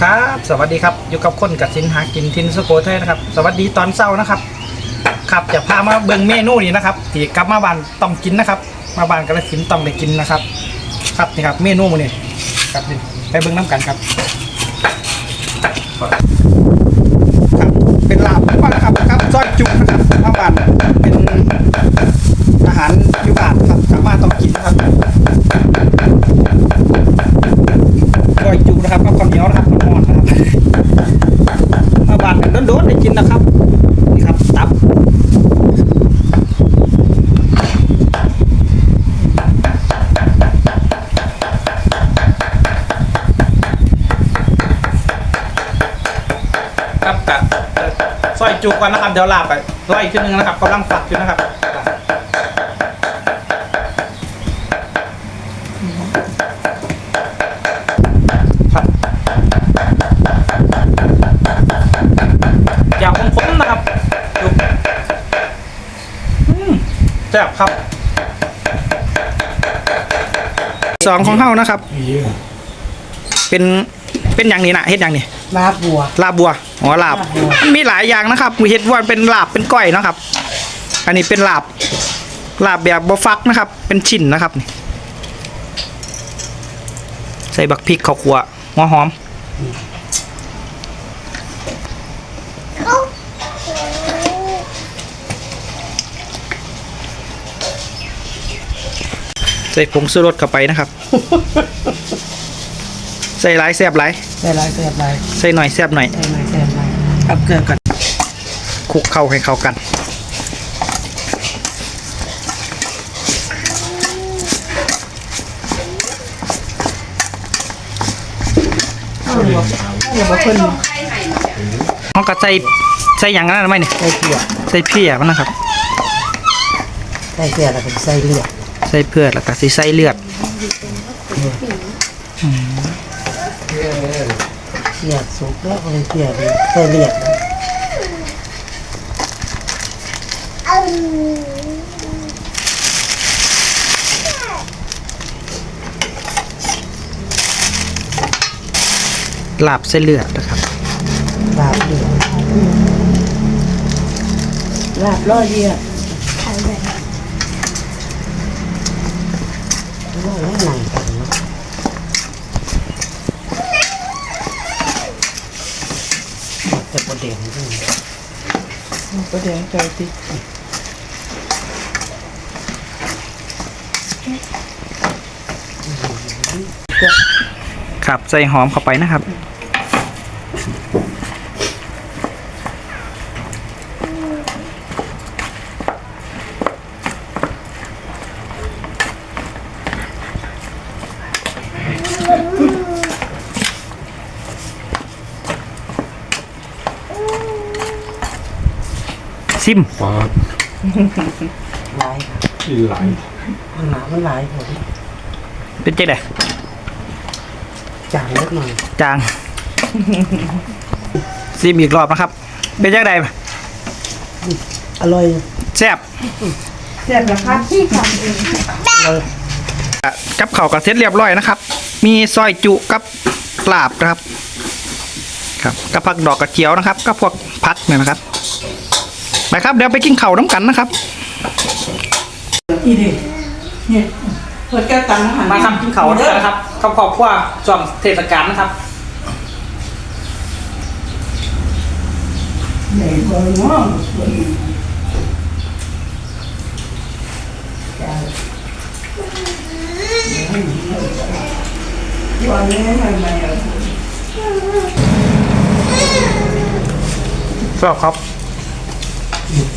ครับ สวัสดีครับ อยู่กับคนกับสินหากินทินสุโขทัยนะครับ สวัสดีตอนเช้านะครับครับจะพามาเบิ่งเมนูนี้นะครับที่กลับมาบ้านต้องกินนะครับ มาบ้านกระสินต้องได้กินนะครับ ครับนี่ครับเมนูมื้อนี้ครับนี่ไปเบิ่งน้ำกันครับครับ เป็นลาบบ้าครับครับซอยจุกนะครับมาบ้านเป็นอาหารอยู่บ้านครับสามารถต้องกินนะครับ ก้อยจุนะครับกับข้าวเหนียวนะครับร้อนๆนะครับมาบานกันโดนๆได้กินนะครับ นี่ครับตับครับกะ ซอยจุก่อนนะครับเดี๋ยวลาไปซอยอีกทีนึงนะครับกำลังฝักอยู่นะครับครับอย่างของผมนะครับดูอืมแซ่บครับสองของเฮานะครับ เป็นเป็นอย่างนี้นะเฮ็ดอย่างนี้ลาบบัวลาบบัว อ๋อลาบลาบมีหลายอย่างนะครับมีเฮ็ดว่าเป็นลาบเป็นก้อยนะครับ อันนี้เป็นลาบลาบแบบบ่ฟักนะครับ เป็นชิ้นนะครับ ใส่บักพริกข้าวคั่วหัวหอมใส่ผงชูรสเข้าไปนะครับ ส่หลายแซ่บหลายใส่ลายใส่ลายใส่หน่อยแซ่บหน่อย ใส่ลายใส่ลายเอาเกลือก่อนคลุกเข้าให้เข้ากันอย่ามาเพิ่นเขาก็ใส่ใส่อย่างนั้นไหมเนี่ยใส่เกลือใส่เพียมันนะครับ ใส่เกลือแล้วก็ใส่เลือดใส่เพื่อแล้วก็สิใส่เลือด เกลือสุกแล้วเลยเกลือเลยใส่เลือดลาบใส่เลือดนะครับลาบเลือดลาบรอยเลือดว่าแล้วหนังกันเนาะ แต่ประเด็นด้วยประเดี๋ยวใจติครับใส่หอมเข้าไปนะครับ ซิมฟ้าหลายที่ไหลมันหนามันหลายผมเป็นเจ๊ไดจางเล็กหน่อยจาง ซิมอีกรอบนะครับ เป็นจังไดอร่อยแซ่บเสร็จแล้วครับที่ทำเองอร่อยอะกับข้าวก็เสร็จเรียบร้อยนะครับ มีซอยจุกับลาบนะครับ ครับกับผักดอกกระเจียวนะครับกับพวกพักเนี่ยนะครับ ไปครับเดี๋ยวไปกินข้าวน้ำกันนะครับ อีดิเนี่ยเปิดแก้วตังค์หันมาทำกินข้าวด้วยนะครับข้าวขอบครัวช่วงเทศกาลนะครับ ไหนเบอร์เนาะวันนี้ทำไมอะ ชอบครับ Yeah.